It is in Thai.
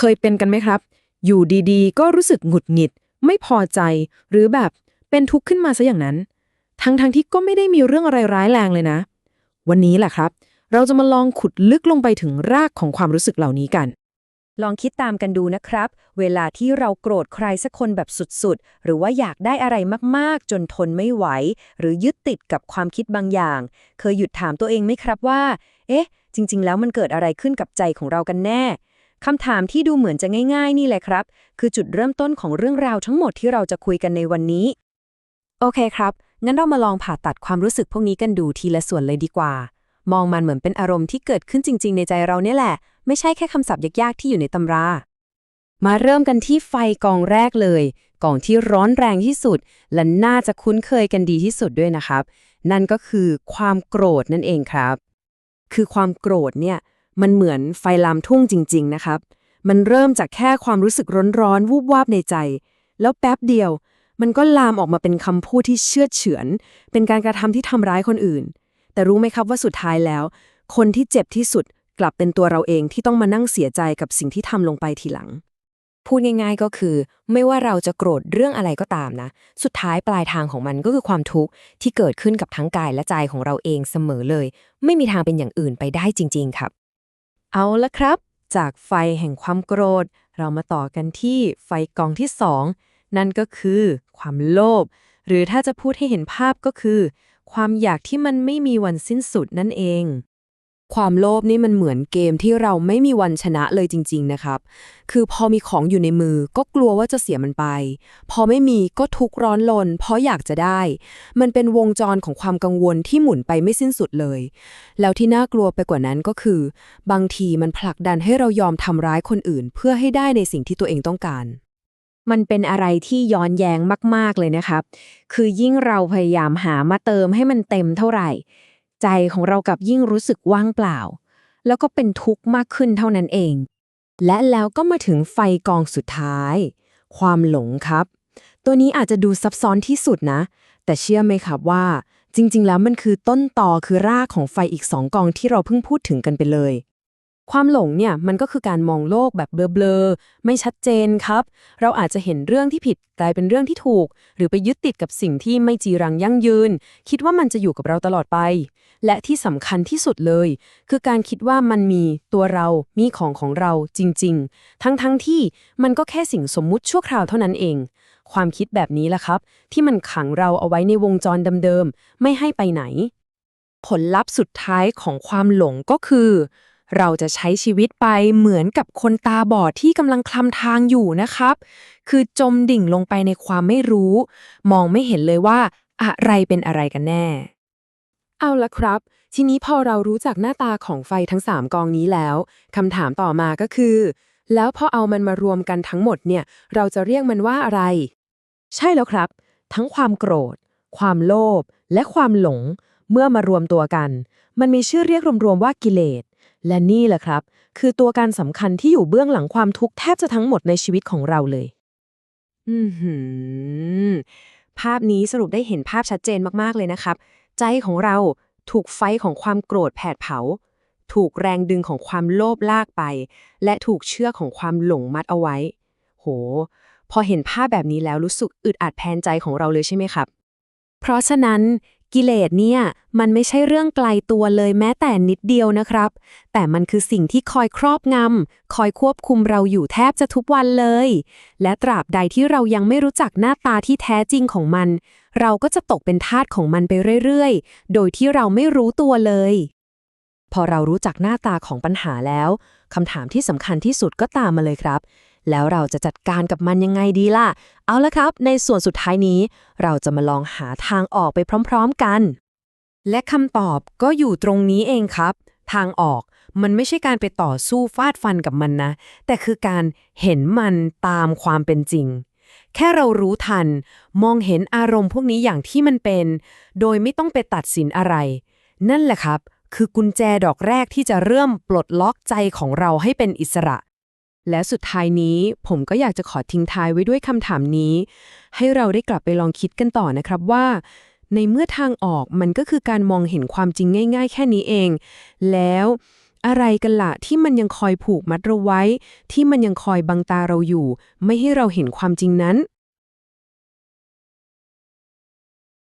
เคยเป็นกันไหมครับ อยู่ดีๆ ก็รู้สึกหงุดหงิด ไม่พอใจ หรือแบบเป็นทุกข์ขึ้นมาซะอย่างนั้น ทั้งๆที่ก็ไม่ได้มีเรื่องอะไรร้ายแรงเลยนะ วันนี้แหละครับ เราจะมาลองขุดลึกลงไปถึงรากของความรู้สึกเหล่านี้กัน ลองคิดตามกันดูนะครับ เวลาที่เราโกรธใครสักคนแบบสุดๆ หรือว่าอยากได้อะไรมากๆ จนทนไม่ไหว หรือยึดติดกับความคิดบางอย่าง เคยหยุดถามตัวเองไหมครับว่า เอ๊ะ จริง ๆ แล้วมันเกิดอะไรขึ้นกับใจของเรากันแน่ คำถามที่ดูเหมือนจะง่าย ๆ นี่แหละครับ คือจุดเริ่มต้นของเรื่องราวทั้งหมดที่เราจะคุยกันในวันนี้ โอเคครับ งั้นเรามาลองผ่าตัดความรู้สึกพวกนี้กันดูทีละส่วนเลยดีกว่า มองมันเหมือนเป็นอารมณ์ที่เกิดขึ้นจริง ๆ ในใจเราเนี่ยแหละ ไม่ใช่แค่คำศัพท์ยากๆที่อยู่ในตำรา มาเริ่มกันที่ไฟกองแรกเลยกองที่ร้อนแรงที่สุด และน่าจะคุ้นเคยกันดีที่สุดด้วยนะครับ นั่นก็คือความโกรธนั่นเองครับ คือความโกรธเนี่ย มันเหมือนไฟลามทุ่งจริง ๆ นะครับ มันเริ่มจากแค่ความรู้สึกร้อนๆ วูบวาบในใจ แล้วแป๊บเดียว มันก็ลามออกมาเป็นคำพูดที่เชื่อเฉือน เป็นการกระทำที่ทำร้ายคนอื่น แต่รู้ไหมครับว่าสุดท้ายแล้ว คนที่เจ็บที่สุดกลับเป็นตัวเราเองที่ต้องมานั่งเสียใจกับสิ่งที่ทำลงไปทีหลัง พูดง่ายๆก็คือ ไม่ว่าเราจะโกรธเรื่องอะไรก็ตามนะ สุดท้ายปลายทางของมันก็คือความทุกข์ที่เกิดขึ้นกับทั้งกายและใจของเราเองเสมอเลย ไม่มีทางเป็นอย่างอื่นไปได้จริง ๆ ครับ เอาละครับ จากไฟแห่งความโกรธ เรามาต่อกันที่ไฟกองที่สองนั่นก็คือความโลภหรือถ้าจะพูดให้เห็นภาพก็คือ ความอยากที่มันไม่มีวันสิ้นสุดนั่นเอง ความโลภนี่มันเหมือนเกมที่เราไม่มีวันชนะเลยจริง ๆนะครับ คือพอมีของอยู่ในมือก็กลัวว่าจะเสียมันไป พอไม่มีก็ทุกร้อนลน เพราะอยากจะได้ มันเป็นวงจรของความกังวลที่หมุนไปไม่สิ้นสุดเลย แล้วที่น่ากลัวไปกว่านั้นก็คือ บางทีมันผลักดันให้เรายอมทำร้ายคนอื่น เพื่อให้ได้ในสิ่งที่ตัวเองต้องการมันเป็นอะไรที่ย้อนแย้งมาก ๆ เลยนะครับ คือยิ่งเราพยายามหามาเติมให้มันเต็มเท่าไหร่ ใจของเรากับยิ่งรู้สึกว่างเปล่า แล้วก็เป็นทุกข์มากขึ้นเท่านั้นเอง และแล้วก็มาถึงไฟกองสุดท้าย ความหลงครับ ตัวนี้อาจจะดูซับซ้อนที่สุดนะ แต่เชื่อไหมครับว่า จริง ๆ แล้วมันคือต้นต่อคือรากของไฟอีกสองกองที่เราเพิ่งพูดถึงกันไปเลยความหลงเนี่ยมันก็คือการมองโลกแบบเบลอๆไม่ชัดเจนครับ เราอาจจะเห็นเรื่องที่ผิดกลายเป็นเรื่องที่ถูก หรือไปยึดติดกับสิ่งที่ไม่จีรังยั่งยืน คิดว่ามันจะอยู่กับเราตลอดไป และที่สำคัญที่สุดเลย คือการคิดว่ามันมีตัวเรามีของของเราจริง ๆ ทั้งๆทที่มันก็แค่สิ่งสมมุติชั่วคราวเท่านั้นเอง ความคิดแบบนี้แหละครับ ที่มันขังเราเอาไว้ในวงจรเดิมๆไม่ให้ไปไหน ผลลัพธ์สุดท้ายของความหลงก็คือ เราจะใช้ชีวิตไปเหมือนกับคนตาบอดที่กำลังคลำทางอยู่นะครับ คือจมดิ่งลงไปในความไม่รู้ มองไม่เห็นเลยว่าอะไรเป็นอะไรกันแน่ เอาละครับ ทีนี้พอเรารู้จักหน้าตาของไฟทั้ง 3 กองนี้แล้วคำถามต่อมาก็คือ แล้วพอเอามันมารวมกันทั้งหมดเนี่ย เราจะเรียกมันว่าอะไร ใช่แล้วครับ ทั้งความโกรธ ความโลภและความหลง เมื่อมารวมตัวกัน มันมีชื่อเรียกรวมๆว่ากิเลสและนี่แหละครับ คือตัวการสำคัญที่อยู่เบื้องหลังความทุกข์แทบจะทั้งหมดในชีวิตของเราเลย อือหือภาพนี้สรุปได้เห็นภาพชัดเจนมากๆเลยนะครับ ใจของเราถูกไฟของความโกรธแผดเผา ถูกแรงดึงของความโลภลากไป และถูกเชือกของความหลงมัดเอาไว้ โห พอเห็นภาพแบบนี้แล้วรู้สึกอึดอัดแทนใจของเราเลยใช่ไหมครับ เพราะฉะนั้น กิเลสเนี่ย มันไม่ใช่เรื่องไกลตัวเลยแม้แต่นิดเดียวนะครับ แต่มันคือสิ่งที่คอยครอบงำ คอยควบคุมเราอยู่แทบจะทุกวันเลย และตราบใดที่เรายังไม่รู้จักหน้าตาที่แท้จริงของมัน เราก็จะตกเป็นทาสของมันไปเรื่อยๆ โดยที่เราไม่รู้ตัวเลย พอเรารู้จักหน้าตาของปัญหาแล้วคำถามที่สำคัญที่สุดก็ตามมาเลยครับ แล้วเราจะจัดการกับมันยังไงดีล่ะ เอาละครับ ในส่วนสุดท้ายนี้ เราจะมาลองหาทางออกไปพร้อมๆกัน และคำตอบก็อยู่ตรงนี้เองครับ ทางออกมันไม่ใช่การไปต่อสู้ฟาดฟันกับมันนะ แต่คือการเห็นมันตามความเป็นจริง แค่เรารู้ทัน มองเห็นอารมณ์พวกนี้อย่างที่มันเป็น โดยไม่ต้องไปตัดสินอะไร นั่นแหละครับ คือกุญแจดอกแรกที่จะเริ่มปลดล็อกใจของเราให้เป็นอิสระ และสุดท้ายนี้ผมก็อยากจะขอทิ้งท้ายไว้ด้วยคำถามนี้ ให้เราได้กลับไปลองคิดกันต่อนะครับว่า ในเมื่อทางออกมันก็คือการมองเห็นความจริงง่าย ๆ แค่นี้เอง แล้วอะไรกันละที่มันยังคอยผูกมัดเราไว้ ที่มันยังคอยบังตาเราอยู่ ไม่ให้เราเห็นความจริงนั้น